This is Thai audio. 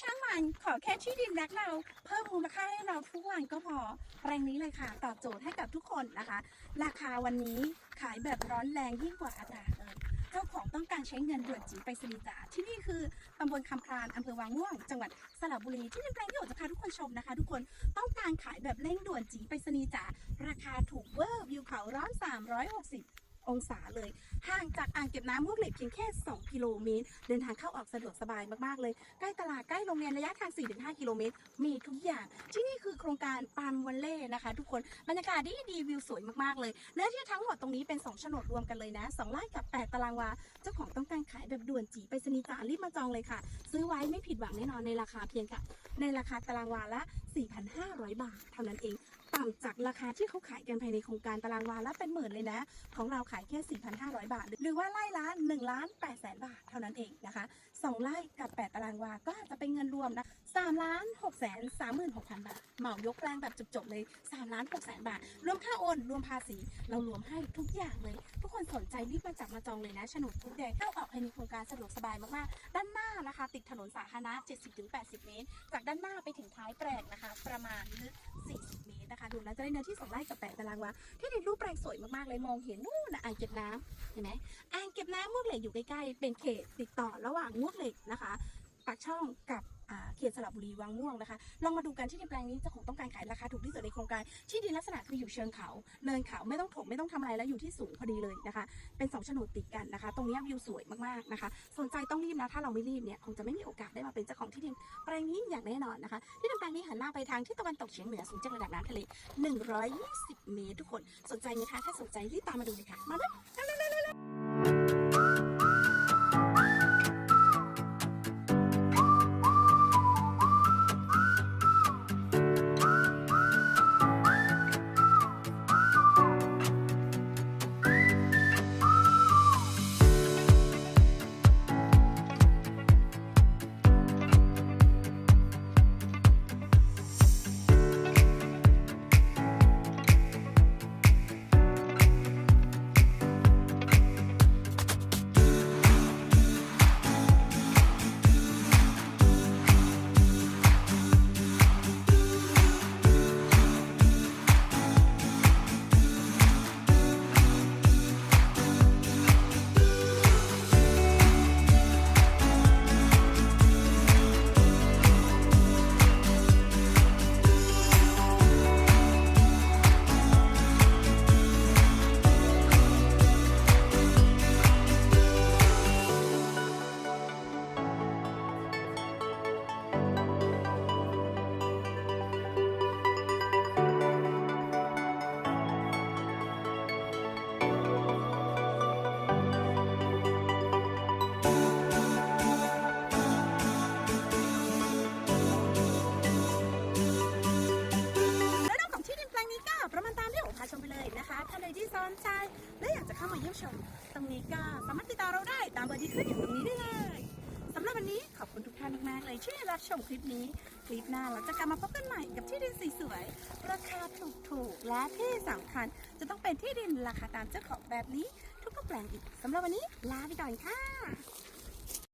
ช่างมันขอแค่ที่ดินรักเรา เพิ่มมูลค่าให้เราทุกวันก็พอแปลงนี้เลยค่ะ ตอบโจทย์ให้กับทุกคนนะคะ ราคาวันนี้ขายแบบร้อนแรงยิ่งกว่าอากาศเลยเจ้าของต้องการใช้เงินด่วนจีไปสนีย์จ๋าที่นี่คือตำบลคำพรานอำเภอวังม่วง จังหวัดสระบุรีที่เป็นแปลงที่ผมจะพาทุกคนชมนะคะ ทุกคนต้องการขายแบบเร่งด่วนจีไปสนีย์จ๋าราคาถูกเวอร์วิวเขาร้อน 360 องศาเลยห่างจา เก็บน้ำมวกเหล็กเพียงแค่ 2 กิโลเมตร เดินทางเข้าออกสะดวกสบายมากๆเลย ใกล้ตลาดใกล้โรงเรียนระยะทาง 4-5 กิโลเมตร มีทุกอย่าง ที่นี่คือโครงการปานวันเล่นะคะ ทุกคน บรรยากาศดีดีวิวสวยมากๆเลย เนื้อที่ทั้งหมดตรงนี้เป็น 2 โฉนดรวมกันเลยนะ 2 ไร่กับ 8 ตารางวา เจ้าของต้องการขายแบบด่วนจีไปสนีจารีบมาจองเลยค่ะ ซื้อไว้ไม่ผิดหวังแน่นอนในราคาเพียงค่ะ ในราคาตารางวาละ 4,500 บาทเท่านั้นเอง ต่ำจากราคาที่เขาขายกันภายในโครงการตารางวาละเป็นหมื่นเลยนะ ของเราขายแค่ 4,500 บาท หรือว่าไร่ละ1ล้าน8แสนบาทเท่านั้นเองนะคะ 2 ไร่กับ 8 ตารางวา ก็จะเป็นเงินรวมนะ3ล้าน6แสน36,000 บาท เหมายกแปลงแบบจบๆเลย3ล้าน6แสนบาท รวมค่าโอนรวมภาษี เรารวมให้ทุกอย่างเลย ทุกคนสนใจรีบมาจับมาจองเลยนะโฉนดทุกแดงเข้าออกภายในโครงการสะดวกสบายมากๆ ด้านหน้านะคะ ติดถนนสาธารณะ 70-80 เมตร จากด้านหน้าไปถึงท้ายแปลงนะคะ ประมาณลึก40 ดูแล้วจะได้เนื้อที่สองไร่กับแปดตารางวาที่ดินรูปแปลงสวยมากๆเลยมองเห็นนู่นนะอ่างเก็บน้ำเห็นไหมอ่างเก็บน้ำมวกเหล็กอยู่ใกล้ๆเป็นเขตติดต่อระหว่างมวกเหล็กนะคะปากช่องกับ เขตสระบุรีวังม่วงนะคะ ลองมาดูกันที่ดินแปลงนี้เจ้าของต้องการขายราคาถูกที่สุดในโครงการ ที่ดินลักษณะคืออยู่เชิงเขาเนินเขาไม่ต้องถมไม่ต้องทำอะไรแล้วอยู่ที่สูงพอดีเลยนะคะ เป็นสองโฉนดติดกันนะคะ ตรงนี้วิวสวยมากๆนะคะ สนใจต้องรีบนะถ้าเราไม่รีบเนี่ยคงจะไม่มีโอกาสได้มาเป็นเจ้าของที่ดินแปลงนี้อย่างแน่นอนนะคะ ที่ดินแปลงนี้หันหน้าไปทางทิศตะวันตกเฉียงเหนือสูงจากระดับน้ำทะเล 120 เมตรทุกคน สนใจไหมคะถ้าสนใจรีบตามมาดูเลยค่ะมาเลย เลยนะคะท่านใดที่สนใจและอยากจะเข้ามาเยี่ยมชม ตรงนี้ก็สามารถติดต่อเราได้ตามเบอร์ที่ขึ้นอยู่ตรงนี้ได้เลยสำหรับวันนี้ขอบคุณทุกท่านมากๆเลยที่รับชมคลิปนี้ คลิปหน้าเราจะกลับมาพบกันใหม่กับที่ดินสวยๆราคาถูกๆและที่สำคัญ จะต้องเป็นที่ดินราคาตามเจ้าของแบบนี้ ทุกๆแปลงอีกสำหรับวันนี้ลาไปก่อนค่ะ